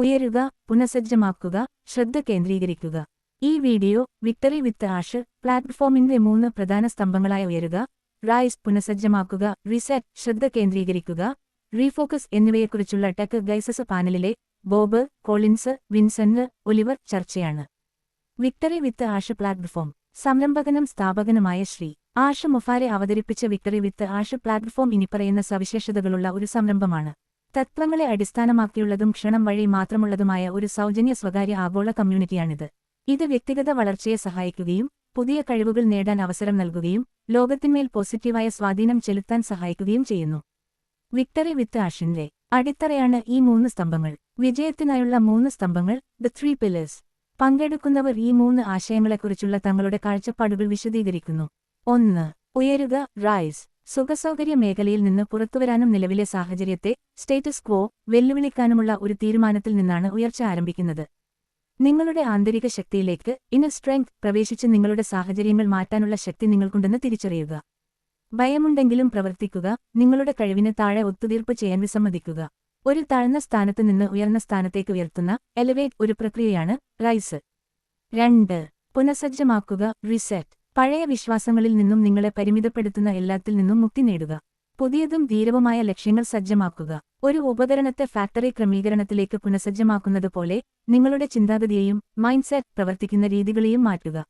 ഉയരുക പുനഃസജ്ജമാക്കുക ശ്രദ്ധ കേന്ദ്രീകരിക്കുക. ഈ വീഡിയോ വിക്ടറി വിത്ത് ആഷ് പ്ലാറ്റ്ഫോമിന്റെ മൂന്ന് പ്രധാന സ്തംഭങ്ങളായ ഉയരുക റൈസ് പുനഃസജ്ജമാക്കുക റിസെറ്റ് ശ്രദ്ധ കേന്ദ്രീകരിക്കുക റീഫോക്കസ് എന്നിവയെക്കുറിച്ചുള്ള ടെക് ഗൈസസ് പാനലിലെ ബോബ് കോളിൻസ് വിൻസെന്റ് ഒലിവർ ചർച്ചയാണ്. വിക്ടറി വിത്ത് ആഷ് പ്ലാറ്റ്ഫോം സംരംഭകനും സ്ഥാപകനുമായ ശ്രീ ആഷ് മുഫാരെ അവതരിപ്പിച്ച വിക്ടറി വിത്ത് ആഷ് പ്ലാറ്റ്ഫോം ഇനിപ്പറയുന്ന സവിശേഷതകളുള്ള ഒരു സംരംഭമാണ്. തത്വങ്ങളെ അടിസ്ഥാനമാക്കിയുള്ളതും ക്ഷണം വഴി മാത്രമുള്ളതുമായ ഒരു സൗജന്യ സ്വകാര്യ ആഗോള കമ്മ്യൂണിറ്റിയാണിത്. ഇത് വ്യക്തിഗത വളർച്ചയെ സഹായിക്കുകയും പുതിയ കഴിവുകൾ നേടാൻ അവസരം നൽകുകയും ലോകത്തിന്മേൽ പോസിറ്റീവായ സ്വാധീനം ചെലുത്താൻ സഹായിക്കുകയും ചെയ്യുന്നു. വിക്ടറി വിത്ത് ആഷിൻലെ അടിത്തറയാണ് ഈ മൂന്ന് സ്തംഭങ്ങൾ. വിജയത്തിനായുള്ള മൂന്ന് സ്തംഭങ്ങൾ ദ ത്രീ പില്ലേഴ്സ്. പങ്കെടുക്കുന്നവർ ഈ മൂന്ന് ആശയങ്ങളെക്കുറിച്ചുള്ള തങ്ങളുടെ കാഴ്ചപ്പാടുകൾ വിശദീകരിക്കുന്നു. ഒന്ന് ഉയരുക റൈസ്. സുഖസൗകര്യ മേഖലയിൽ നിന്ന് പുറത്തുവരാനും നിലവിലെ സാഹചര്യത്തെ സ്റ്റേറ്റസ് ക്വോ വെല്ലുവിളിക്കാനുമുള്ള ഒരു തീരുമാനത്തിൽ നിന്നാണ് ഉയർച്ച ആരംഭിക്കുന്നത്. നിങ്ങളുടെ ആന്തരിക ശക്തിയിലേക്ക് ഇന്നർ സ്ട്രെങ്ത് പ്രവേശിച്ച് നിങ്ങളുടെ സാഹചര്യങ്ങൾ മാറ്റാനുള്ള ശക്തി നിങ്ങൾക്കുണ്ടെന്ന് തിരിച്ചറിയുക. ഭയമുണ്ടെങ്കിലും പ്രവർത്തിക്കുക നിങ്ങളുടെ കഴിവിന് താഴെ ഒത്തുതീർപ്പ് ചെയ്യാൻ വിസമ്മതിക്കുക. ഒരു താഴ്ന്ന സ്ഥാനത്ത് നിന്ന് ഉയർന്ന സ്ഥാനത്തേക്ക് ഉയർത്തുന്ന എലവേറ്റ് ഒരു പ്രക്രിയയാണ് റൈസ് രണ്ട് പുനഃസജ്ജമാക്കുക റിസെറ്റ് പഴയ വിശ്വാസങ്ങളിൽ നിന്നും നിങ്ങളെ പരിമിതപ്പെടുത്തുന്ന എല്ലാത്തിൽ നിന്നും മുക്തി നേടുക. പുതിയതും ധീരവുമായ ലക്ഷ്യങ്ങൾ സജ്ജമാക്കുക. ഒരു ഉപകരണത്തെ ഫാക്ടറി ക്രമീകരണത്തിലേക്ക് പുനഃസജ്ജമാക്കുന്നത് പോലെ നിങ്ങളുടെ ചിന്താഗതിയെയും മൈൻഡ്സെറ്റ് പ്രവർത്തിക്കുന്ന രീതികളെയും മാറ്റുക.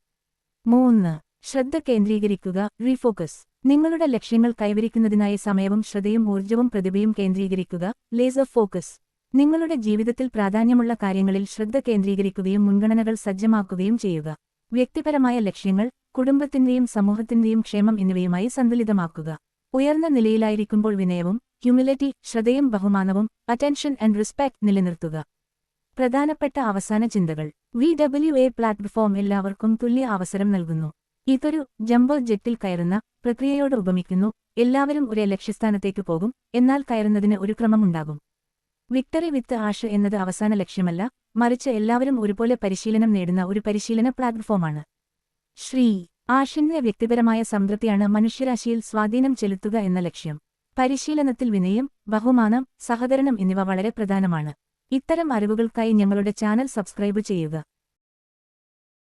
മൂന്ന് ശ്രദ്ധ കേന്ദ്രീകരിക്കുക. റീഫോക്കസ് നിങ്ങളുടെ ലക്ഷ്യങ്ങൾ കൈവരിക്കുന്നതിനായി സമയവും ശ്രദ്ധയും ഊർജവും പ്രതിഭയും കേന്ദ്രീകരിക്കുക. ലേസർ ഫോക്കസ് നിങ്ങളുടെ ജീവിതത്തിൽ പ്രാധാന്യമുള്ള കാര്യങ്ങളിൽ ശ്രദ്ധ കേന്ദ്രീകരിക്കുകയും മുൻഗണനകൾ സജ്ജമാക്കുകയും ചെയ്യുക. വ്യക്തിപരമായ ലക്ഷ്യങ്ങൾ കുടുംബത്തിന്റെയും സമൂഹത്തിന്റെയും ക്ഷേമം എന്നിവയുമായി സന്തുലിതമാക്കുക. ഉയർന്ന നിലയിലായിരിക്കുമ്പോൾ വിനയവും ഹ്യൂമിലിറ്റി ശ്രദ്ധയും ബഹുമാനവും അറ്റൻഷൻ ആൻഡ് റെസ്പെക്ട് നിലനിർത്തുക. പ്രധാനപ്പെട്ട അവസാന ചിന്തകൾ. വി ഡബ്ല്യു എ പ്ലാറ്റ്ഫോം എല്ലാവർക്കും തുല്യ അവസരം നൽകുന്നു. ഇതൊരു ജംബോ ജെറ്റിൽ കയറുന്ന പ്രക്രിയയോട് ഉപമിക്കുന്നു. എല്ലാവരും ഒരേ ലക്ഷ്യസ്ഥാനത്തേക്ക് പോകും എന്നാൽ കയറുന്നതിന് ഒരു ക്രമമുണ്ടാകും. വിക്ടറി വിത്ത് ആഷ് എന്നത് അവസാന ലക്ഷ്യമല്ല മറിച്ച് എല്ലാവരും ഒരുപോലെ പരിശീലനം നേടുന്ന ഒരു പരിശീലന പ്ലാറ്റ്ഫോമാണ് ശ്രീ ആഷിന്റെ വ്യക്തിപരമായ സംതൃപ്തിയാണ് മനുഷ്യരാശിയിൽ സ്വാധീനം ചെലുത്തുക എന്ന ലക്ഷ്യം. പരിശീലനത്തിൽ വിനയം ബഹുമാനം സഹകരണം എന്നിവ വളരെ പ്രധാനമാണ്. ഇത്തരം അറിവുകൾക്കായി ഞങ്ങളുടെ ചാനൽ സബ്സ്ക്രൈബ് ചെയ്യുക.